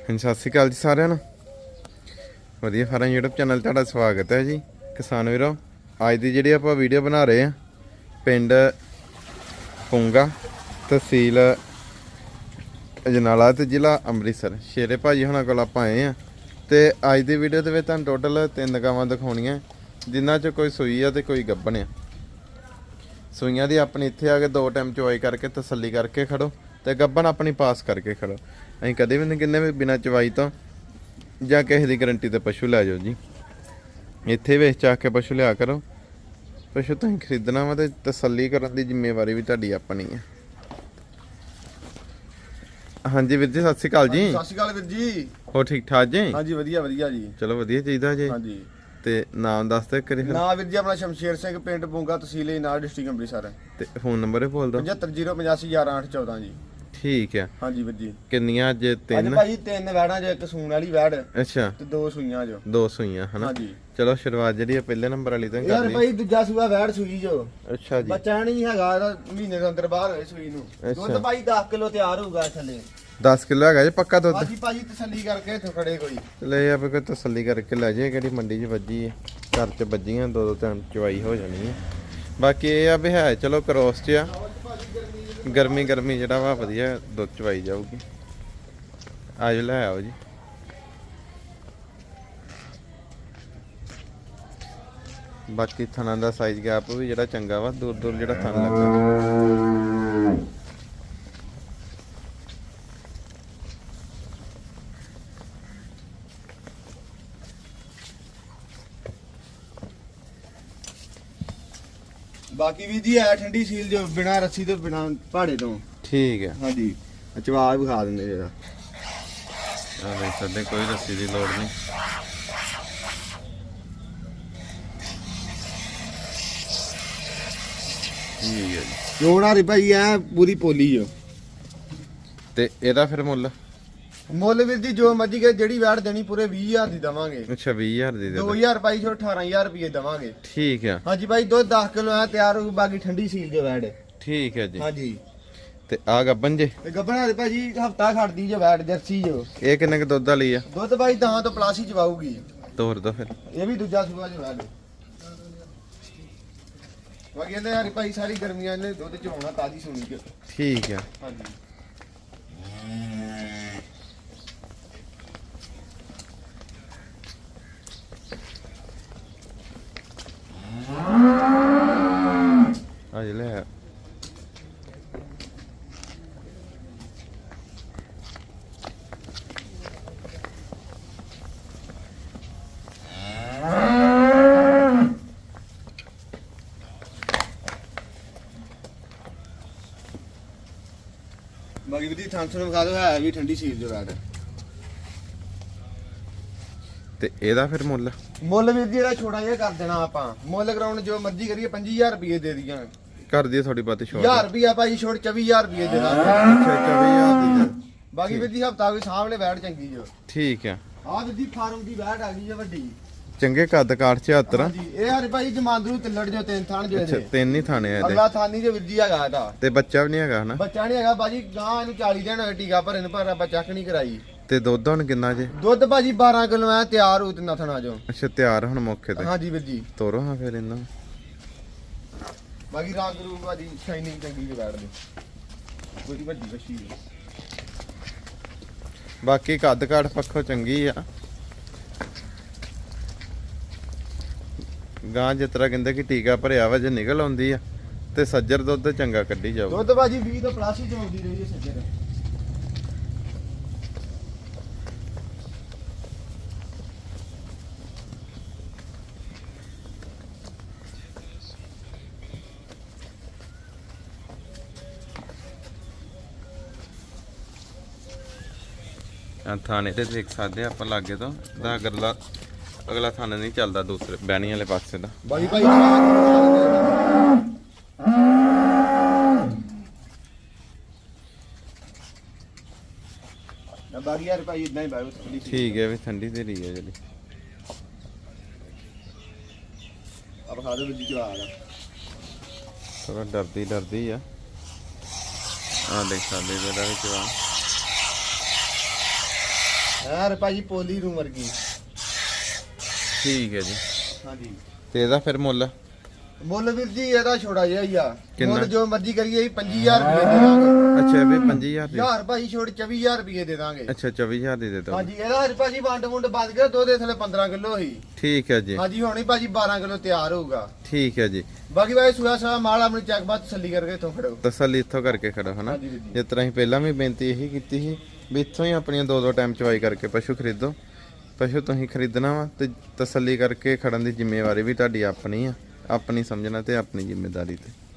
ਹਾਂਜੀ, ਸਤਿ ਸ਼੍ਰੀ ਅਕਾਲ ਜੀ ਸਾਰਿਆਂ ਨੂੰ। ਵਧੀਆ ਫਾਰਮ YouTube ਚੈਨਲ ਤੁਹਾਡਾ ਸਵਾਗਤ ਹੈ ਜੀ। ਕਿਸਾਨ ਵੀਰੋ, ਅੱਜ ਦੀ ਜਿਹੜੀ ਆਪਾਂ ਵੀਡੀਓ ਬਣਾ ਰਹੇ ਆ ਪਿੰਡ ਪੁੰਗਾ ਤਹਿਸੀਲ ਅਜਨਾਲਾ ਤੇ ਜ਼ਿਲ੍ਹਾ ਅੰਮ੍ਰਿਤਸਰ। ਸ਼ੇਰੇ ਭਾਜੀ ਹੁਣਾਂ ਕੋਲ ਆਪਾਂ ਆਏ ਆ ਤੇ ਅੱਜ ਦੀ ਵੀਡੀਓ ਦੇ ਵਿੱਚ ਤੁਹਾਨੂੰ ਟੋਟਲ ਤਿੰਨ ਗਾਵਾਂ ਦਿਖਾਉਣੀਆਂ। ਜਿਨ੍ਹਾਂ 'ਚ ਕੋਈ ਸੂਈ ਆ ਤੇ ਕੋਈ ਗੱਭਣ ਆ। ਸੂਈਆਂ ਦੀ ਆਪਣੀ ਇੱਥੇ ਆ ਕੇ ਦੋ ਟਾਈਮ ਚਵਾਈ ਕਰਕੇ ਤਸੱਲੀ ਕਰਕੇ ਖੜੋ। ਤੇ ਗੱਬਨ ਆਪਣੀ ਪਾਸ ਕਰਕੇ ਖੜੋ। ਅਸੀਂ ਕਦੇ ਵੀ ਨਹੀਂ ਕਿੰਨੇ ਵੀ ਬਿਨਾਂ ਚਵਾਈ ਤੋਂ ਜਾਂ ਕਿਸੇ ਦੀ ਗਾਰੰਟੀ ਤੇ ਪਸ਼ੂ ਲੈ ਜਾਓ ਜੀ। ਇੱਥੇ ਵੇਚ ਚਾ ਕੇ ਪਸ਼ੂ ਲਿਆ ਕਰੋ। ਪਸ਼ੂ ਤੁਸੀਂ ਖਰੀਦਣਾ ਵਾ ਤੇ ਤਸੱਲੀ ਕਰਨ ਦੀ ਜ਼ਿੰਮੇਵਾਰੀ ਵੀ ਤੁਹਾਡੀ ਆਪਣੀ ਹੈ ਹਾਂਜੀ ਵੀਰ ਜੀ ਸਤਿ ਸ਼੍ਰੀ ਅਕਾਲ ਜੀ। ਸਤਿ ਸ਼੍ਰੀ ਅਕਾਲ ਵੀਰ ਜੀ। ਹੋ ਠੀਕ ਠਾਕ ਜੀ? ਹਾਂਜੀ ਵਧੀਆ ਵਧੀਆ ਜੀ। ਚਲੋ ਵਧੀਆ ਚਾਹੀਦਾ ਜੀ। ਹਾਂਜੀ। ਤੇ ਨਾਮ ਦੱਸ ਦੇ ਕਰੀ ਫਿਰ। ਨਾਂ ਵੀਰ ਜੀ ਆਪਣਾ ਸ਼ਮਸ਼ੇਰ ਸਿੰਘ ਪਿੰਡ ਬੁੰਗਾ ਤਹਿਸੀਲ ਨਾਲ ਡਿਸਟ੍ਰਿਕਟ ਅੰਮ੍ਰਿਤਸਰ। ਤੇ ਫੋਨ ਨੰਬਰ ਹੀ ਬੋਲ ਦੋ 7508511814 ਜੀ। ਠੀਕ ਆ ਹਾਂਜੀ ਵੀਰ ਜੀ। ਕਿੰਨੀਆਂ ਅੱਜ ਅੱਜ ਤਿੰਨ ਭਾਜੀ ਤਿੰਨ ਵੈੜਾਂ ਜੋ ਇੱਕ ਸੂਣ ਵਾਲੀ ਵੈੜ ਅੱਛਾ। ਤੇ ਦੋ ਸੂਈਆਂ ਜੋ। ਦੋ ਸੂਈਆਂ ਹਨਾ? ਹਾਂਜੀ। ਚਲੋ ਸ਼ੁਰੂਆਤ ਜਿਹੜੀ ਆ ਪਹਿਲੇ ਨੰਬਰ ਵਾਲੀ ਤੋਂ ਕਰ ਯਾਰ ਲਈ। ਭਾਈ ਦੂਜਾ ਸੂਆ ਵੈੜ ਸੂਈ ਜੋ। ਅੱਛਾ ਜੀ। ਬੱਚਾ ਨਹੀਂ ਹੈਗਾ ਇਹਦਾ ਮਹੀਨੇ ਦੇ ਅੰਦਰ ਬਾਹਰ ਹੋਏ ਸੂਈ ਨੂੰ। ਅੱਛਾ। ਦੁੱਧ ਭਾਈ 10 ਕਿਲੋ ਤਿਆਰ ਹੋਊਗਾ ਥੱਲੇ। 10 ਕਿਲੋ ਹੈਗਾ ਜੀ ਪੱਕਾ ਦੁੱਧ? ਬਾਕੀ ਭਾਜੀ ਤਸੱਲੀ ਕਰਕੇ ਇੱਥੋਂ ਖੜੇ ਕੋਈ। ਲੈ ਆ ਕੋਈ ਤਸੱਲੀ ਕਰਕੇ ਲੈ ਜਾਏ ਕਿਹੜੀ ਮੰਡੀ 'ਚ ਵੱਜੀ ਹੈ ਘਰ 'ਚ ਵੱਜੀਆਂ ਦੋ ਦੋ ਟਾਈਮ ਚਵਾਈ ਹੋ ਜਾਣੀ ਹੈ ਬਾਕੀ ਇਹ ਆ ਵੀ ਹੈ ਚਲੋ ਕਰੋਸ 'ਚ ਆ। ਗਰਮੀ ਗਰਮੀ ਜਿਹੜਾ ਵਾ ਵਧੀਆ ਦੁੱਧ ਚਵਾਈ ਜਾਊਗੀ। ਆਜੋ ਲੈ ਆਓ ਜੀ। ਬਾਕੀ ਥਣਾ ਦਾ ਸਾਈਜ਼ ਗੈਪ ਵੀ ਜਿਹੜਾ ਚੰਗਾ ਵਾ ਦੂਰ ਦੂਰ ਜਿਹੜਾ ਥਣ ਲੱਗਾ। ਬਾਕੀ ਵੀ ਜੀ ਹੈ ਠੰਡੀ ਸੀਲ ਜੋ ਬਿਨਾ ਰੱਸੀ ਤੋਂ ਬਿਨਾ ਪਹਾੜੇ ਤੋਂ। ਠੀਕ ਹੈ। ਹਾਂਜੀ ਚਵਾ ਵਿਖਾ ਦਿੰਦੇ ਜਿਹੜਾ ਆ ਵੇ ਸਾਡੇ ਕੋਈ ਰੱਸੀ ਦੀ ਲੋੜ ਨਹੀਂ। ਠੀਕ ਹੈ ਜੀ। ਜੋੜਾ ਰੀ ਭਾਈ ਐ ਪੂਰੀ ਪੋਲੀ ਜੋ ਤੇ ਇਹਦਾ ਫਿਰ ਮੁੱਲ? ਮੁੱਲ ਵੀਰ ਜੀ ਜੋ ਮਰਜ਼ੀ ਕੇ ਜਿਹੜੀ ਵੈਟ ਦੇਣੀ ਪੂਰੇ 20000 ਦੀ ਦਵਾਂਗੇ। ਅੱਛਾ 20000 ਦੀ ਦੇ ਦਿਓ। 2000 ਪਾਈ ਛੋ 18000 ਰੁਪਏ ਦਵਾਂਗੇ। ਠੀਕ ਹੈ ਹਾਂਜੀ ਭਾਈ ਦੁੱਧ 10 ਕਿਲੋ ਆ ਤਿਆਰ ਹੋ ਬਾਕੀ ਠੰਡੀ ਸੀਲ ਜੋ ਵੈਟ ਠੀਕ ਹੈ ਜੀ। ਹਾਂਜੀ। ਤੇ ਆ ਗੱਬਨ ਜੇ? ਤੇ ਗੱਬਣਾ ਦੇ ਭਾਜੀ ਹਫਤਾ ਖੜਦੀ ਜੋ ਵੈਟ ਜਰਸੀ ਜੋ। ਇਹ ਕਿੰਨੇ ਕ ਦੁੱਧ ਵਾਲੀ ਆ? ਦੁੱਧ ਭਾਈ ਤਾਂ ਤੋਂ ਪਲਾਸੀ ਚਵਾਊਗੀ ਤੋਰ ਦੋ ਫਿਰ। ਇਹ ਵੀ ਦੂਜਾ ਸੂਆ ਜੋ ਵੈਟ ਬਾਕੀ ਇਹਦੇ ਯਾਰ ਭਾਈ ਸਾਰੀ ਗਰਮੀਆਂ ਨੇ ਦੁੱਧ ਚਵਾਉਣਾ ਤਾਜੀ ਸੁਣੀ ਚ। ਠੀਕ ਹੈ ਹਾਂਜੀ ਆ ਜੀ ਲੈ ਆ। ਬਾਕੀ ਵੀ ਥਾਂਸਨ ਵਿਖਾ ਦੋ ਹੈ ਵੀ ਠੰਡੀ ਸੀਲ ਜੋ ਵੈਟ ਤੇ ਇਹਦਾ ਫਿਰ ਮੁੱਲ? ਮੁੱਲ ਵੀਰ ਜੀ ਇਹਦਾ ਛੋਟਾ ਜਿਹਾ ਕਰ ਦੇਣਾ ਆਪਾਂ। ਮੁੱਲ ਕਰਾਉਣ ਜੋ ਮਰਜ਼ੀ ਕਰੀਏ 25000 ਰੁਪਏ ਦੇ ਦੀਆਂ ਕਰ ਦਈਏ ਥੋੜੀ ਬਾਤੀ ਛੋੜ 1000 ਰੁਪਿਆ ਭਾਈ ਛੋੜ 24000 ਰੁਪਏ ਦੇ ਦਾਂਗੇ। ਅੱਛਾ 24000 ਦੀ ਦੇ। ਬਾਕੀ ਵੀਰ ਜੀ ਹਫਤਾ ਵੀ ਸਾਹਮਣੇ ਬੈਠ ਚੰਗੀ ਜੋ। ਠੀਕ ਹੈ ਆਹ ਵੀਰ ਜੀ ਫਾਰਮ ਦੀ ਬੈਠ ਆ ਗਈ ਜੋ ਵੱਡੀ। ਚੰਗੇ ਕੱਦ ਕਾਠ 74 ਹਾਂਜੀ ਇਹ ਹਰ ਭਾਈ ਜਮਾਂਦਰੂ ਤਿੱਲੜ ਜੋ ਤਿੰਨ ਥਾਣ ਜੋ ਅੱਛਾ ਇਹਦੇ ਤਿੰਨ ਹੀ ਥਾਣੇ ਆ ਇਹਦੇ। ਅਗਲਾ ਥਾਨੀ ਜੋ ਵੀਰ ਜੀ ਹੈਗਾ ਇਹਦਾ ਤੇ। ਬੱਚਾ ਵੀ ਨਹੀਂ ਹੈਗਾ ਹਨਾ? ਬੱਚਾ ਨਹੀਂ ਹੈਗਾ ਬਾਜੀ ਗਾਂ ਇਹਨੂੰ 40 ਦਿਨ ਹੋਏ ਟੀਕਾ ਭਰੇ ਨੂੰ ਪਰ ਬੱਚਾ ਕਿ ਨਹੀਂ ਕਰਾਈ। ਤੇ ਦੁੱਧ ਹੁਣ ਕਿੰਨਾ ਜੇ? ਦੁੱਧ ਭਾਜੀ 12 ਕਿਲੋ ਐ ਤਿਆਰ ਹੋ ਤੇ ਨਥਣਾ ਜੋ ਅੱਛਾ ਤਿਆਰ ਹੁਣ ਮੌਕੇ ਤੇ। ਹਾਂਜੀ ਵੀਰ ਜੀ। ਤੋਰੋ ਹਾਂ ਫਿਰ ਇਹਨਾਂ ਨੂੰ। ਬਾਕੀ ਰੰਗ ਰੂ ਭਾਜੀ ਸ਼ਾਈਨਿੰਗ ਚੰਗੀ ਜੋ ਬੈਠ ਦੀ। ਕੋਈ ਵੱਡੀ ਹੈ ਬਾਕੀ ਕੱਦ ਕਾਠ ਪੱਖੋਂ ਚੰਗੀ ਆ। ਗਾਂ ਜਿਸ ਤਰ੍ਹਾਂ ਕਹਿੰਦੇ ਕਿ ਟੀਕਾ ਭਰਿਆ ਵਾ ਜੇ ਨਿਕਲ ਆਉਂਦੀ ਆ ਤੇ ਸੱਜਰ ਦੁੱਧ ਚੰਗਾ ਕੱਢੀ ਜਾਊ ਦੁੱਧ ਭਾਜੀ 20 ਤੋਂ ਪਲੱਸ ਹੀ ਚੋਂਦੀ ਰਹੀ ਹੈ ਸੱਜਰ। ਥਾਣੇ ਤੇ ਦੇਖ ਸਕਦੇ ਆਪਾਂ ਲਾਗੇ ਤੋਂ ਦਾ ਅਗਲਾ ਅਗਲਾ ਥਾਣਾ ਨਹੀਂ ਚੱਲਦਾ ਦੂਸਰੇ ਬੈਣੀ ਵਾਲੇ ਪਾਸੇ ਦਾ। ਬਾਈ ਭਾਈ ਚਲਾ ਨਾ ਬਾਕੀ ਯਾਰ ਭਾਈ ਇਦਾਂ ਹੀ ਬਾਈ ਥੋੜੀ ਠੀਕ ਹੈ ਵੀ ਠੰਡੀ ਤੇ ਰਹੀ ਹੈ ਜਿਹੜੀ। ਆਪ ਖਾ ਦੇ ਵਿੱਚ ਚਲਾ ਆ ਥੋੜਾ ਡਰਦੀ ਡਰਦੀ ਆ। ਆ ਦੇਖ ਸਕਦੇ ਜਿਹੜਾ ਵਿੱਚ ਆ ਯਾਰ ਭਾਜੀ ਪੋਲੀ ਰੂ ਵਰਗੀ। ਠੀਕ ਹੈ ਜੀ। ਹਾਂਜੀ। ਤੇ ਇਹਦਾ ਫਿਰ ਮੁੱਲ? ਮੁੱਲ ਵੀਰ ਜੀ ਇਹਦਾ ਛੋੜਾ ਜਿਹਾ ਹੀ ਆ। ਕਿੰਨਾ? ਮੁੱਲ ਜੋ ਮਰਜ਼ੀ ਕਰੀਏ 25000 ਰੁਪਏ ਦੇ ਦਾਂਗੇ। ਅੱਛਾ ਵੀ 25000 ਦੀ? ਯਾਰ ਭਾਜੀ ਛੋੜ 24000 ਰੁਪਏ ਦੇ ਦਾਂਗੇ। ਅੱਛਾ 24000 ਦੀ ਦੇ ਦੋ ਹਾਂਜੀ ਇਹਦਾ ਹਰ ਭਾਜੀ ਵੰਡ ਵੁੰਡ ਵੱਧ ਗਿਆ ਦੁੱਧ ਦੇ ਥਲੇ 15 ਕਿਲੋ ਹੀ ਠੀਕ ਹੈ ਜੀ। ਹਾਂਜੀ ਹੁਣੀ ਭਾਜੀ 12 ਕਿਲੋ ਤਿਆਰ ਹੋਊਗਾ। ਠੀਕ ਹੈ ਜੀ। ਬਾਕੀ ਭਾਈ ਸੁਆ ਸੁਆ ਮਾਲ ਆਪਣੀ ਚੱਕ ਬਾਤ ਤਸੱਲੀ ਕਰਕੇ ਇੱਥੋਂ ਖੜੋ ਤਸੱਲੀ ਇੱਥੋਂ ਕਰਕੇ ਖੜੋ ਹਨਾ? ਹਾਂਜੀ ਵੀਰ ਜੀ। ਜਿਸ ਤਰ੍ਹਾਂ ਹੀ ਪਹਿਲਾਂ ਵੀ ਬੇਨਤੀ ਇਹੀ ਕੀਤੀ ਸੀ ਵੀ ਇੱਥੋਂ ਹੀ ਆਪਣੀਆਂ ਦੋ ਦੋ ਟਾਈਮ ਚਵਾਈ ਕਰਕੇ ਪਸ਼ੂ ਖਰੀਦੋ। ਪਸ਼ੂ ਤੁਸੀਂ ਖਰੀਦਣਾ ਵਾ ਤੇ ਤਸੱਲੀ ਕਰਕੇ ਖੜਨ ਦੀ ਜ਼ਿੰਮੇਵਾਰੀ ਵੀ ਤੁਹਾਡੀ ਆਪਣੀ ਆ। ਆਪਣੀ ਸਮਝਣਾ ਤੇ ਆਪਣੀ ਜ਼ਿੰਮੇਵਾਰੀ ਤੇ।